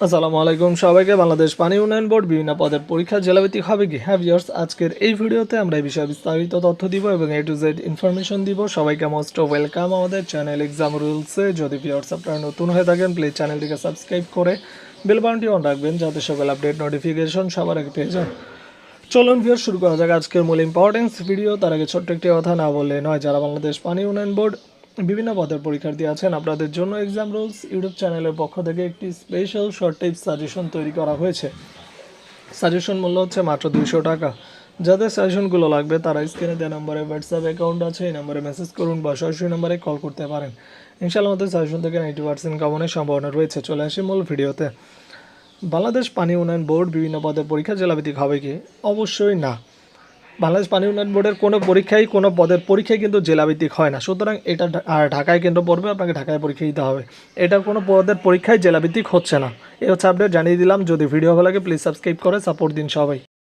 আসসালামু আলাইকুম সবাইকে, বাংলাদেশ পানি উন্নয়ন বোর্ড বিভিন্ন পদের পরীক্ষা জেলাভিত্তিক হবে কি? হ্যাভ ইয়ার্স আজকের এই ভিডিওতে আমরা এই বিষয়ে বিস্তারিত তথ্য দিব এবং এ টু জেড ইনফরমেশন দিব। সবাইকে মোস্ট ওয়েলকাম আমাদের চ্যানেল এক্সাম রুলসে যদি ভিউয়ার্স আপনারা নতুন হয়ে থাকেন প্লিজ চ্যানেলটিকে সাবস্ক্রাইব করে বেল অন রাখবেন যাতে সকল আপডেট নোটিফিকেশন সবার আগে পেয়ে যান। চলুন ভিউর শুরু করা যাক আজকের মূল ইম্পর্টেন্স ভিডিও তার আগে ছোট্ট একটি কথা না বললে নয়, যারা বাংলাদেশ পানি উন্নয়ন বোর্ড বিভিন্ন পদের পরীক্ষার্থী আছেন। আপনাদের জন্য এক্সাম রুলস ইউটিউব চ্যানেলের পক্ষ থেকে একটি স্পেশাল শর্ট টিপস সাজেশন তৈরি করা হয়েছে। সাজেশন মূল্য হচ্ছে মাত্র দুইশো টাকা। যাদের সাজেশনগুলো লাগবে, তারা স্ক্রিনে দেওয়া নম্বরে হোয়াটসঅ্যাপ অ্যাকাউন্ট আছে, এই নম্বরে মেসেজ করুন বা সরাসরি নম্বরে কল করতে পারেন। ইনশাআল্লাহ আমাদের সাজেশন থেকে নাইনটি পার্সেন্ট কমনের সম্ভাবনা রয়েছে। চলে আসি মূল ভিডিওতে। বাংলাদেশ পানি উন্নয়ন বোর্ড বিভিন্ন পদের পরীক্ষা জেলাভিত্তিক হবে কি? অবশ্যই না। বাংলাদেশ পানি উন্নয়ন বোর্ডের কোনো পরীক্ষায় কোনো পদের পরীক্ষায় কিন্তু জেলাভিত্তিক হয় না। সুতরাং এটা আর ঢাকায় কেন্দ্র পড়বে, আপনাকে ঢাকায় পরীক্ষা দিতে হবে। এটা কোনো পদের পরীক্ষায় জেলাভিত্তিক হচ্ছে না। এ হচ্ছে আপডেট, জানিয়ে দিলাম। যদি ভিডিও ভালো লাগে প্লিজ সাবস্ক্রাইব করে সাপোর্ট দিন সবাই।